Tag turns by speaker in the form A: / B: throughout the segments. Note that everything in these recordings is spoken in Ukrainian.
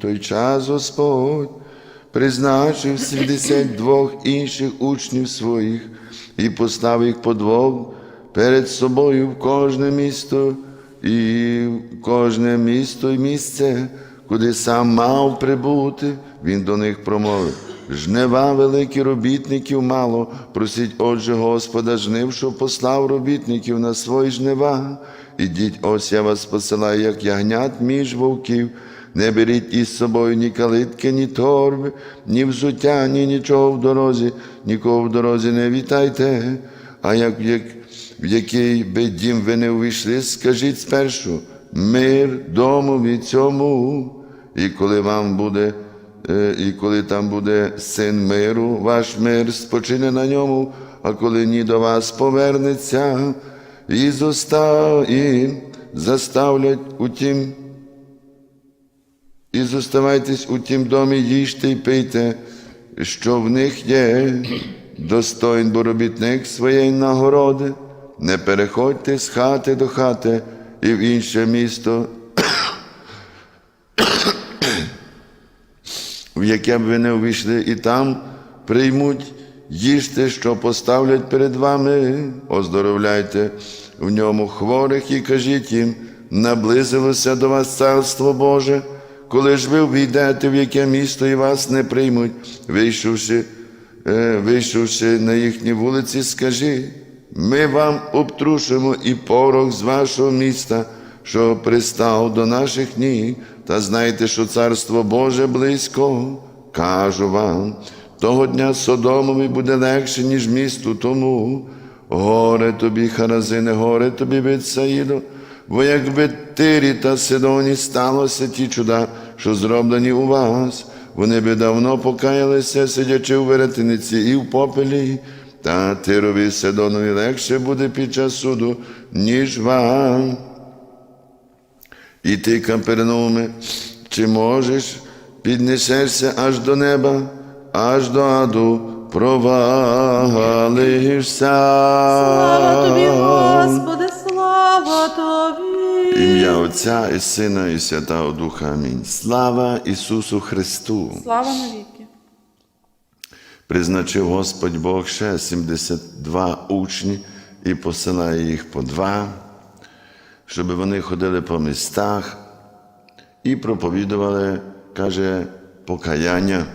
A: той час Господь призначив 72 інших учнів своїх і поставив їх по двох перед собою в кожне місто і в кожне місто і місце, куди сам мав прибути, він до них промовив. Жнива великі робітників мало, просіть, отже, Господа жнив, що послав робітників на свої жнива. Ідіть, ось я вас посилаю, як ягнят між вовків. Не беріть із собою ні калитки, ні торби, ні взуття, ні нічого в дорозі, нікого в дорозі не вітайте. А як, як в який би дім ви не увійшли, скажіть спершу мир домові цьому, і коли вам буде, е, і коли там буде син миру, ваш мир спочине на ньому, а коли ні до вас повернеться, і зостав, і заставлять у тім. І зоставайтесь у тім домі, їжте й пийте, що в них є, достоїн бо робітник своєї нагороди, не переходьте з хати до хати і в інше місто, в яке б ви не увійшли, і там приймуть, їжте, що поставлять перед вами, оздоровляйте в ньому хворих і кажіть їм, наблизилося до вас царство Боже. Коли ж ви війдете в яке місто і вас не приймуть, вийшовши, е, вийшовши на їхні вулиці, скажи, ми вам обтрушимо і порох з вашого міста, що пристав до наших ніг, та знайте, що царство Боже близько, кажу вам, того дня Содомові буде легше, ніж місту тому. Горе тобі, Харазине, горе тобі від Саїдо, Бо якби Тирі та Сидоні сталося ті чуда, що зроблені у вас, вони би давно покаялися, сидячи у веретениці і в попелі, та Тирові і Сидонові легше буде під час суду, ніж вам. І ти, Капернауме, чи можеш піднесешся аж до неба, аж до аду провалишся.
B: Слава тобі, Господи.
A: Ім'я Отця і Сина, і Святого Духа. Амінь. Слава Ісусу Христу!
B: Слава навіки.
A: Призначив Господь Бог ще 72 учні і посилає їх по два, щоб вони ходили по містах і проповідували, каже, покаяння,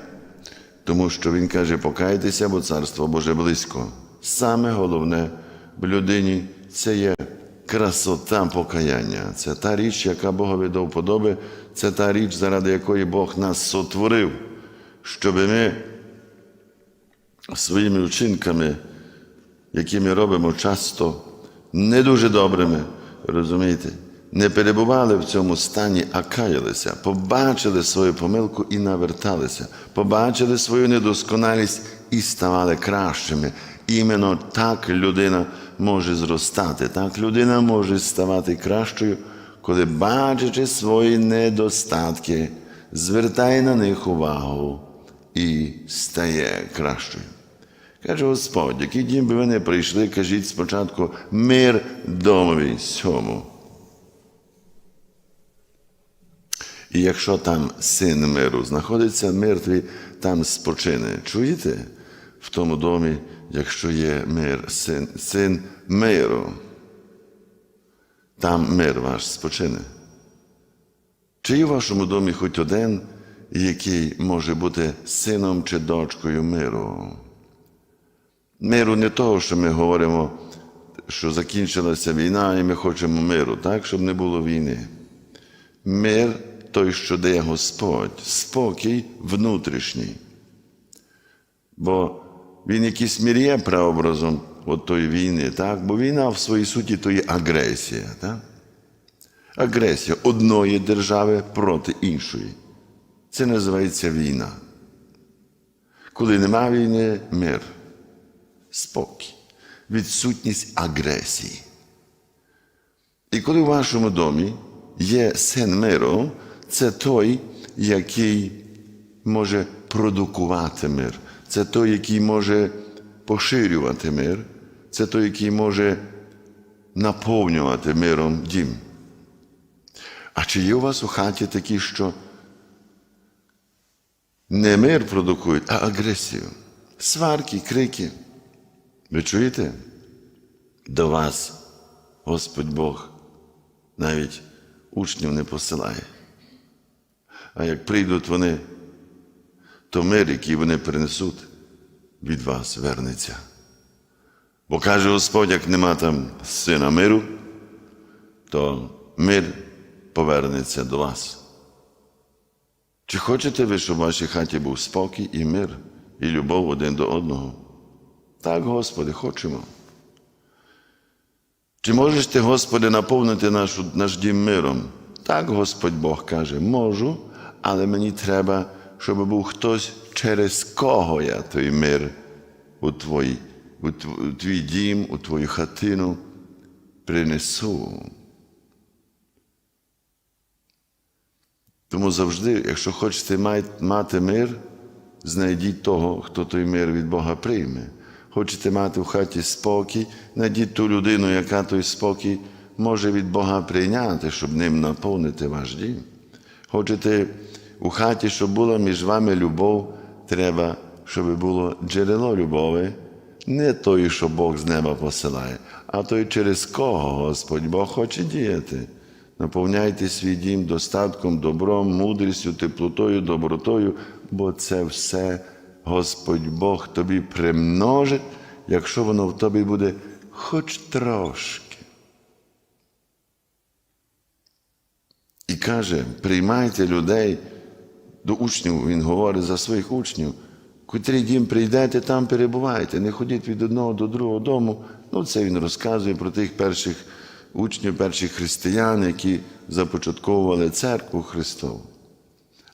A: тому що Він каже, покайтеся, бо Царство Боже близько. Саме головне в людині це є красота покаяння. Це та річ, яка Богові до вподоби, це та річ, заради якої Бог нас сотворив, щоб ми своїми вчинками, які ми робимо часто не дуже добрими, розумієте, не перебували в цьому стані, а каялися, побачили свою помилку і наверталися, побачили свою недосконалість і ставали кращими. Іменно так людина може зростати, так людина може ставати кращою, коли, бачачи свої недостатки, звертає на них увагу і стає кращою. Каже Господь, який дім би ви не прийшли, кажіть спочатку мир домові сьому. І якщо там син миру знаходиться, мир твій там спочине. Чуєте? В тому домі, якщо є мир, син, син миру, там мир ваш спочине. Чи є в вашому домі хоч один, який може бути сином чи дочкою миру? Миру не того, що ми говоримо, що закінчилася війна, і ми хочемо миру, так, щоб не було війни. Мир той, що дає Господь, спокій внутрішній. Бо він якийсь мір є прообразом от тої війни, так? бо війна в своїй суті то є агресія. Так? Агресія одної держави проти іншої. Це називається війна. Коли нема війни, мир, спокій, відсутність агресії. І коли в вашому домі є син миру, це той, який може продукувати мир, це той, який може поширювати мир, це той, який може наповнювати миром дім. А чи є у вас у хаті такі, що не мир продукують, а агресію. Сварки, крики. Ви чуєте? До вас Господь Бог навіть учнів не посилає. А як прийдуть вони, то мир, який вони принесуть, від вас вернеться. Бо каже Господь, як нема там сина миру, то мир повернеться до вас. Чи хочете ви, щоб в вашій хаті був спокій і мир, і любов один до одного? Так, Господи, хочемо. Чи можеш ти, Господи, наповнити нашу, наш дім миром? Так, Господь Бог каже, можу, але мені треба, щоб був хтось, через кого я той мир у твій, у твій дім, у твою хатину принесу. Тому завжди, якщо хочете мати мир, знайдіть того, хто той мир від Бога прийме. Хочете мати в хаті спокій, знайдіть ту людину, яка той спокій може від Бога прийняти, щоб ним наповнити ваш дім. Хочете у хаті, щоб була між вами любов, треба, щоб було джерело любові, не той, що Бог з неба посилає, а той, через кого Господь Бог хоче діяти. Наповняйте свій дім достатком, добром, мудрістю, теплотою, добротою, бо це все Господь Бог тобі примножить, якщо воно в тобі буде хоч трошки. І каже: приймайте людей до учнів, він говорить за своїх учнів. Котрий дім прийдете, там перебувайте, не ходіть від одного до другого дому. Ну, це він розказує про тих перших учнів, перших християн, які започатковували церкву Христову.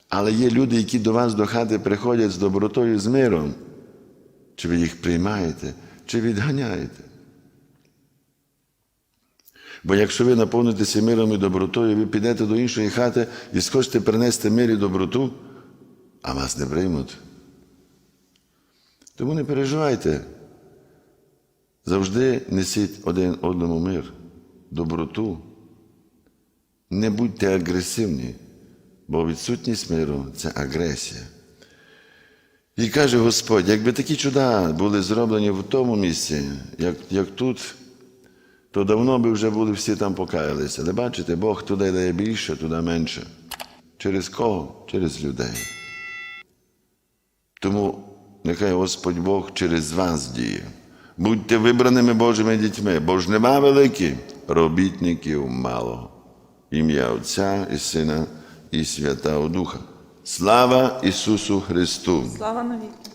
A: Але є люди, які до вас до хати приходять з добротою, з миром. Чи ви їх приймаєте, чи відганяєте? Бо якщо ви наповнитеся миром і добротою, ви підете до іншої хати і схочете принести мир і доброту, а вас не приймуть. Тому не переживайте. Завжди несіть один одному мир, доброту. Не будьте агресивні, бо відсутність миру це агресія. І каже Господь, якби такі чуда були зроблені в тому місці, як, як тут, то давно би вже були всі там покаялися. Але бачите, Бог туди дає більше, туди менше. Через кого? Через людей. Тому нехай Господь Бог через вас діє. Будьте вибраними Божими дітьми, бо ж нема великі, робітників мало. Ім'я Отця і Сина і Святого Духа. Слава Ісусу Христу!
B: Слава навіки.